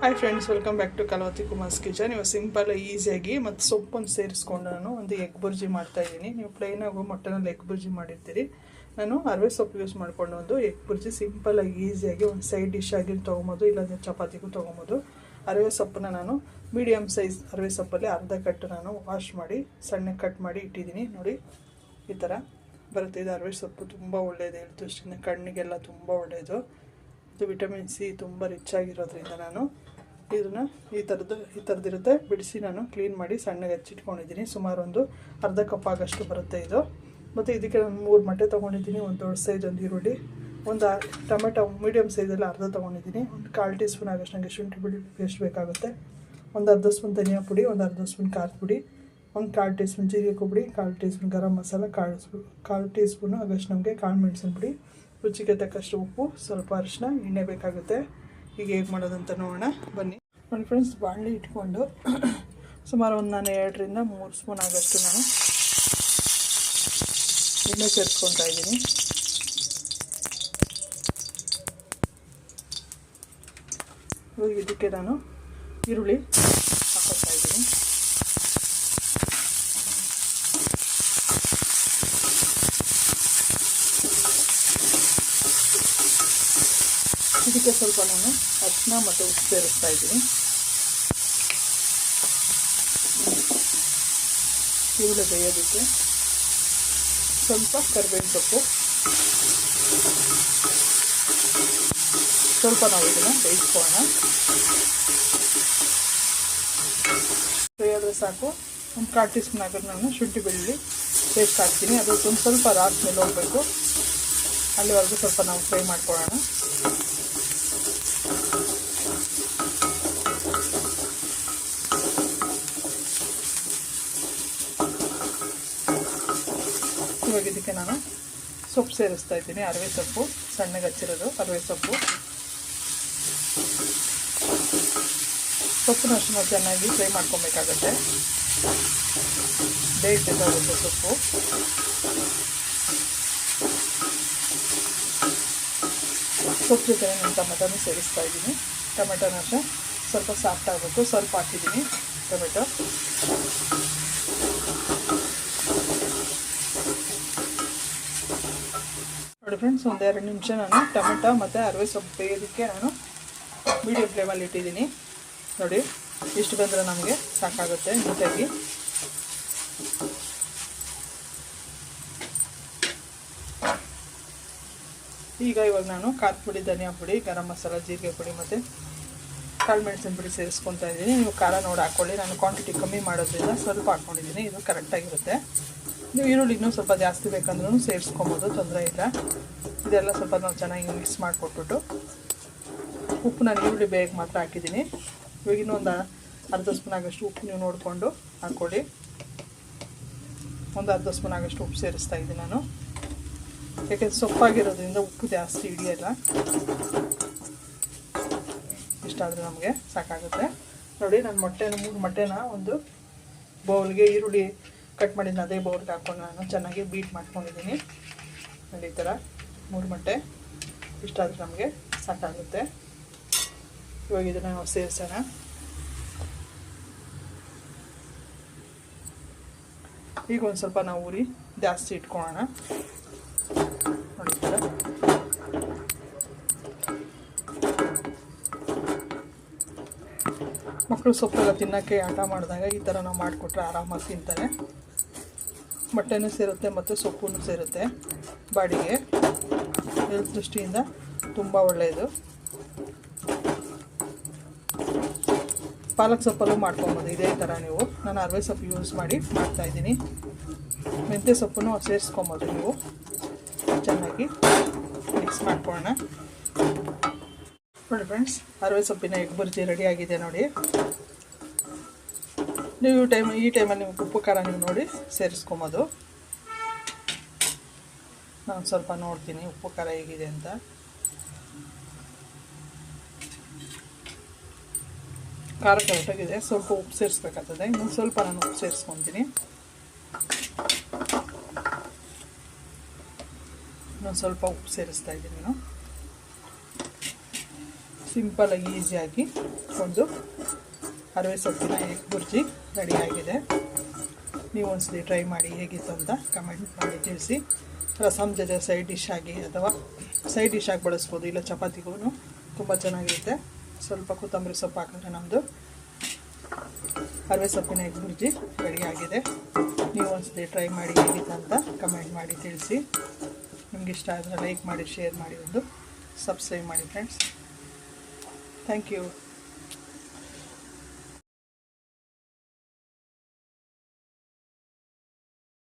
Hi friends welcome back to Kalavathi Kumar's kitchen ಇವಾಗ simple ಈಸಿಯಾಗಿ ಮತ್ತು ಸೊಪ್ಪನ್ನು ಸೇರಿಸ್ಕೊಂಡು ನಾನು ಒಂದು ಎಗ್ ಬುರ್ಜಿ ಮಾಡ್ತಾ ಇದ್ದೀನಿ. ನೀವು ಪ್ಲೈನಾಗೂ ಮೊಟ್ಟೆನಲ್ಲಿ ಎಗ್ ಬುರ್ಜಿ ಮಾಡಿರ್ತೀರಿ. ನಾನು ಅರವೆ ಸೊಪ್ಪು ಯೂಸ್ ಮಾಡ್ಕೊಂಡು ಒಂದು ಎಗ್ ಬುರ್ಜಿ ಸಿಂಪಲಾಗಿ ಈಸಿಯಾಗಿ ಒಂದು ಸೈಡ್ ಡಿಶ್ ಆಗಿ ತೊಗೊಬೋದು, ಇಲ್ಲಾಂದರೆ ಚಪಾತಿಗೂ ತೊಗೊಬೋದು. ಅರವೆ ಸೊಪ್ಪನ್ನ ನಾನು ಮೀಡಿಯಮ್ ಸೈಜ್ ಅರವೆ ಸೊಪ್ಪಲ್ಲಿ ಅರ್ಧ ಕಟ್ ನಾನು ವಾಶ್ ಮಾಡಿ, ಸಣ್ಣ ಕಟ್ ಮಾಡಿ ಇಟ್ಟಿದ್ದೀನಿ. ನೋಡಿ, ಈ ಥರ ಬರುತ್ತೆ. ಇದು ಅರವೆ ಸೊಪ್ಪು ತುಂಬ ಒಳ್ಳೆಯದು ಹೇಳ್ತು ದೃಷ್ಟಿಯಿಂದ ಕಣ್ಣಿಗೆಲ್ಲ ತುಂಬ ಒಳ್ಳೆಯದು ಇದು ವಿಟಮಿನ್ ಸಿ ತುಂಬ ರಿಚ್ ಆಗಿರೋದ್ರಿಂದ ನಾನು ಇದನ್ನು ಈ ಥರದ್ದು ಈ ಥರದ್ದಿರುತ್ತೆ ಬಿಡಿಸಿ ನಾನು ಕ್ಲೀನ್ ಮಾಡಿ ಸಣ್ಣಗೆ ಹಚ್ಚಿಟ್ಕೊಂಡಿದ್ದೀನಿ. ಸುಮಾರು ಒಂದು ಅರ್ಧ ಕಪ್ ಆಗಷ್ಟು ಬರುತ್ತೆ ಇದು. ಮತ್ತು ಇದಕ್ಕೆ ನಾನು ಮೂರು ಮೊಟ್ಟೆ ತೊಗೊಂಡಿದ್ದೀನಿ, ಒಂದು ದೊಡ್ಡ ಸೈಜ್ ಒಂದು ಈರುಳ್ಳಿ, ಒಂದು ಟೊಮೆಟೊ ಮೀಡಿಯಮ್ ಸೈಜಲ್ಲಿ ಅರ್ಧ ತೊಗೊಂಡಿದ್ದೀನಿ. ಒಂದು ಕಾಲು ಟೀ ಸ್ಪೂನ್ ಆಗಷ್ಟು ನನಗೆ ಶುಂಠಿ ಪುಡಿ ಪೇಸ್ಟ್ ಬೇಕಾಗುತ್ತೆ. ಒಂದು ಅರ್ಧ ಸ್ಪೂನ್ ಧನಿಯಾ ಪುಡಿ, ಒಂದು ಅರ್ಧ ಸ್ಪೂನ್ ಖಾರದ ಪುಡಿ, ಒಂದು ಕಾಲು ಟೀ ಸ್ಪೂನ್ ಜೀರಿಗೆ ಕೊಬ್ಬರಿ ಕಾಲು ಟೀ ಸ್ಪೂನ್ ಗರಂ ಮಸಾಲ ಕಾಳು ಸ್ಪೂ, ಕಾಲು ಟೀ ಸ್ಪೂನು ಆಗಷ್ಟು ನಮಗೆ ಕಾಳು ಮೆಣಸಿನ ಪುಡಿ, ರುಚಿಗೆ ತಕ್ಕಷ್ಟು ಉಪ್ಪು, ಸ್ವಲ್ಪ ಅರಿಶಿನ ಎಣ್ಣೆ ಬೇಕಾಗುತ್ತೆ. ಈಗ ಹೇಗೆ ಮಾಡೋದಂತ ನೋಡೋಣ. ಬನ್ನಿ. ನೋಡಿ ಫ್ರೆಂಡ್ಸ್ ಬಾಣಲಿ ಇಟ್ಕೊಂಡು ಸುಮಾರು ಒಂದು ನಾನು ಎರಡರಿಂದ ಮೂರು ಸ್ಪೂನ್ ಆಗಷ್ಟು ನಾನು ಎಣ್ಣೆ ಸೇರಿಸ್ಕೊತಾ ಇದ್ದೀನಿ. ಇದಕ್ಕೆ ನಾನು ಈರುಳ್ಳಿ ಹಾಕೋತಾ ಇದ್ದೀನಿ. ಇದಕ್ಕೆ ಸ್ವಲ್ಪ ನಾನು ಅರಿಶಿನ ಮತ್ತು ಉಪ್ಪು ಸೇರಿಸ್ತಾ ಇದ್ದೀನಿ. ಈರುಳ್ಳಿ ಬೇಯೋದಕ್ಕೆ ಸ್ವಲ್ಪ ಕರಿಬೇವಿನ ಸೊಪ್ಪು ಸ್ವಲ್ಪ ನಾವು ಇದನ್ನು ಬೇಯಿಸ್ಕೊಳ್ಳೋಣ. ಬೇಯೋದ್ರೆ ಸಾಕು. ಒಂದು ಕಾಲು ಟೀ ಸ್ಪೂನ್ ಹಾಕಿದ್ರೆ ನಾನು ಶುಂಠಿ ಬೆಳ್ಳುಳ್ಳಿ ಪೇಸ್ಟ್ ಹಾಕ್ತೀನಿ. ಅದಕ್ಕೆ ಒಂದು ಸ್ವಲ್ಪ ರಾತ್ ಮೇಲೆ ಹೋಗಬೇಕು. ಅಲ್ಲಿವರೆಗೂ ಸ್ವಲ್ಪ ನಾವು ಫ್ರೈ ಮಾಡ್ಕೊಳ್ಳೋಣ. ಇವಾಗ ಇದಕ್ಕೆ ನಾನು ಸೊಪ್ಪು ಸೇರಿಸ್ತಾ ಇದ್ದೀನಿ, ಅರವೆ ಸೊಪ್ಪು, ಸಣ್ಣಗೆ ಹಚ್ಚಿರೋದು ಅರವೆ ಸೊಪ್ಪು. ಸೊಪ್ಪು ಅಷ್ಟು ಚೆನ್ನಾಗಿ ಫ್ರೈ ಮಾಡ್ಕೊಬೇಕಾಗತ್ತೆ. ಬೇಗ ಬೇಕಾಗುತ್ತೆ ಸೊಪ್ಪು. ಸೊಪ್ಪು ಜೊತೆ ನಾನು ಟೊಮೆಟೊನೂ ಸೇರಿಸ್ತಾ ಇದ್ದೀನಿ. ಟೊಮೆಟೊನ ಅಷ್ಟೇ ಸ್ವಲ್ಪ ಸಾಫ್ಟ್ ಆಗಬೇಕು ಸ್ವಲ್ಪ ಹಾಕಿದ್ದೀನಿ, ಟೊಮೆಟೊ. ನೋಡಿ ಫ್ರೆಂಡ್ಸ್ ಒಂದು ಎರಡು ನಿಮಿಷ ನಾನು ಟೊಮೆಟೊ ಮತ್ತು ಅರವೆ ಸೊಪ್ಪು ಬೇಯೋದಕ್ಕೆ ನಾನು ಮೀಡಿಯಂ ಫ್ಲೇಮಲ್ಲಿ ಇಟ್ಟಿದ್ದೀನಿ. ನೋಡಿ, ಇಷ್ಟು ಬಂದರೆ ನಮಗೆ ಸಾಕಾಗುತ್ತೆ ನೀಟಾಗಿ. ಈಗ ಇವಾಗ ನಾನು ಖಾರದ ಪುಡಿ ಧನಿಯಾ ಪುಡಿ, ಗರಂ ಮಸಾಲ, ಜೀರಿಗೆ ಪುಡಿ ಮತ್ತು ಕಾಳು ಮೆಣಸಿನ ಪುಡಿ ಸೇರಿಸ್ಕೊತಾ ಇದ್ದೀನಿ. ನೀವು ಖಾರ ನೋಡಿ ಹಾಕ್ಕೊಳ್ಳಿ ನಾನು ಕ್ವಾಂಟಿಟಿ ಕಮ್ಮಿ ಮಾಡೋದ್ರಿಂದ ಸ್ವಲ್ಪ ಹಾಕ್ಕೊಂಡಿದ್ದೀನಿ ಇದು ಕರೆಕ್ಟಾಗಿರುತ್ತೆ ನೀವು ಈರುಳ್ಳಿ ಇನ್ನೂ ಸ್ವಲ್ಪ ಜಾಸ್ತಿ ಬೇಕಂದ್ರೂ ಸೇರಿಸ್ಕೊಬೋದು, ತೊಂದರೆ ಇಲ್ಲ. ಇದೆಲ್ಲ ಸ್ವಲ್ಪ ನಾವು ಚೆನ್ನಾಗಿ ಮಿಕ್ಸ್ ಮಾಡಿಕೊಟ್ಬಿಟ್ಟು ಉಪ್ಪು ನಾನು ಈರುಳ್ಳಿ ಬೇಗ ಮಾತ್ರ ಹಾಕಿದ್ದೀನಿ. ಇವಾಗ ಇನ್ನೊಂದು ಅರ್ಧ ಸ್ಪೂನ್ ಆಗೋಷ್ಟು ಉಪ್ಪು ನೀವು ನೋಡಿಕೊಂಡು ಹಾಕ್ಕೊಳ್ಳಿ. ಒಂದು ಅರ್ಧ ಸ್ಪೂನ್ ಆಗೋಷ್ಟು ಉಪ್ಪು ಸೇರಿಸ್ತಾ ಇದ್ದೀನಿ ನಾನು. ಯಾಕೆಂದರೆ ಸೊಪ್ಪಾಗಿರೋದ್ರಿಂದ ಉಪ್ಪು ಜಾಸ್ತಿ ಹಿಡಿಯಲ್ಲ. ಇಷ್ಟಾದರೆ ನಮಗೆ ಸಾಕಾಗುತ್ತೆ. ನೋಡಿ, ನಾನು ಮೊಟ್ಟೆನ, ಮೂರು ಮೊಟ್ಟೆನ ಒಂದು ಬೌಲ್ಗೆ ಈರುಳ್ಳಿ ಕಟ್ ಮಾಡಿದ ಅದೇ ಬೌಲ್ಗೆ ಹಾಕ್ಕೊಂಡು ನಾನು ಚೆನ್ನಾಗಿ ಬೀಟ್ ಮಾಡ್ಕೊಂಡಿದ್ದೀನಿ. ನೋಡಿ ಥರ. ಮೂರು ಮೊಟ್ಟೆ. ಇಷ್ಟಾದರೂ ನಮಗೆ ಸಾಕಾಗುತ್ತೆ. ಇವಾಗ ಇದನ್ನು ನಾವು ಸೇರಿಸೋಣ. ಈಗ ಒಂದು ಸ್ವಲ್ಪ ನಾವು ಉರಿ ಜಾಸ್ತಿ ಇಟ್ಕೊಳ್ಳೋಣ. ನೋಡಿ ಥರ. ಮಕ್ಕಳು ಸೊಪ್ಪೆಲ್ಲ ತಿನ್ನೋಕ್ಕೆ ಆಟ ಮಾಡಿದಾಗ ಈ ಥರ ನಾವು ಮಾಡಿಕೊಟ್ರೆ ಆರಾಮಾಗಿ ತಿಂತಾರೆ. ಮೊಟ್ಟೆನೂ ಸೇರುತ್ತೆ ಮತ್ತು ಸೊಪ್ಪು ಸೇರುತ್ತೆ ಬಾಡಿಗೆ. ಹೆಲ್ತ್ ದೃಷ್ಟಿಯಿಂದ ತುಂಬ ಒಳ್ಳೆಯದು. ಪಾಲಕ್ ಸೊಪ್ಪಲ್ಲೂ ಮಾಡ್ಕೊಬೋದು, ಇದೇ ಥರ ನೀವು. ನಾನು ಅರವೆ ಸೊಪ್ಪು ಯೂಸ್ ಮಾಡಿ ಮಾಡ್ತಾಯಿದ್ದೀನಿ ಮೆಂತ್ಯ ಸೊಪ್ಪನ್ನು ಸೇರಿಸ್ಕೊಬೋದು ನೀವು. ಚೆನ್ನಾಗಿ ಮಿಕ್ಸ್ ಮಾಡ್ಕೊಳ್ಳೋಣ. ನೋಡಿ ಫ್ರೆಂಡ್ಸ್ ಅರವೆ ಸೊಪ್ಪಿನ ಎಗ್ ಬುರ್ಜಿ ರೆಡಿ ಆಗಿದೆ ನೋಡಿ. ನೀವು ಟೈಮ್ ಈ ಟೈಮಲ್ಲಿ ನೀವು ಉಪ್ಪು ಖಾರ ನೀವು ನೋಡಿ ಸೇರಿಸ್ಕೊಬೋದು. ನಾನು ಸ್ವಲ್ಪ ನೋಡ್ತೀನಿ ಉಪ್ಪು ಖಾರ ಹೇಗಿದೆ ಅಂತ. ಖಾರ ಕರೆಕ್ಟಾಗಿದೆ ಸ್ವಲ್ಪ ಉಪ್ಪು ಸೇರಿಸ್ಬೇಕಾಗ್ತದೆ. ಇನ್ನೊಂದು ಸ್ವಲ್ಪ ನಾನು ಉಪ್ಪು ಸೇರಿಸ್ಕೊತೀನಿ. ಇನ್ನೊಂದು ಸ್ವಲ್ಪ ಉಪ್ಪು ಸೇರಿಸ್ತಾ ಇದ್ದೀನಿ ನಾನು. ಸಿಂಪಲಾಗಿ ಈಸಿಯಾಗಿ ಒಂದು ಅರವೆ ಸೊಪ್ಪಿನ ಎಗ್ ಬುರ್ಜಿ ರೆಡಿಯಾಗಿದೆ ನೀವು ಒಂದ್ಸಲಿ ಟ್ರೈ ಮಾಡಿ ಹೇಗಿತ್ತು ಅಂತ ಕಮೆಂಟ್ ಮಾಡಿ ತಿಳಿಸಿ. ರಸಮ್ ಜೊತೆ ಸೈಡ್ ಡಿಶ್ ಆಗಿ ಅಥವಾ ಸೈಡ್ ಡಿಶ್ ಆಗಿ ಬಳಸ್ಬೋದು, ಇಲ್ಲ ಚಪಾತಿಗೂ ತುಂಬ ಚೆನ್ನಾಗಿರುತ್ತೆ. ಸ್ವಲ್ಪ ಕೊತ್ತಂಬರಿ ಸೊಪ್ಪು ಹಾಕಿದ್ರೆ ನಮ್ಮದು ಅರವೆ ಸೊಪ್ಪಿನ ಎಗ್ ಬುರ್ಜಿ ರೆಡಿಯಾಗಿದೆ ನೀವು ಒಂದ್ಸಲಿ ಟ್ರೈ ಮಾಡಿ ಹೇಗಿತ್ತು ಅಂತ ಕಮೆಂಟ್ ಮಾಡಿ ತಿಳಿಸಿ. ನಿಮ್ಗೆ ಇಷ್ಟ ಆದರೆ ಲೈಕ್ ಮಾಡಿ ಶೇರ್ ಮಾಡಿ ಒಂದು ಸಬ್ಸ್ಕ್ರೈಬ್ ಮಾಡಿ ಫ್ರೆಂಡ್ಸ್ ಥ್ಯಾಂಕ್ ಯು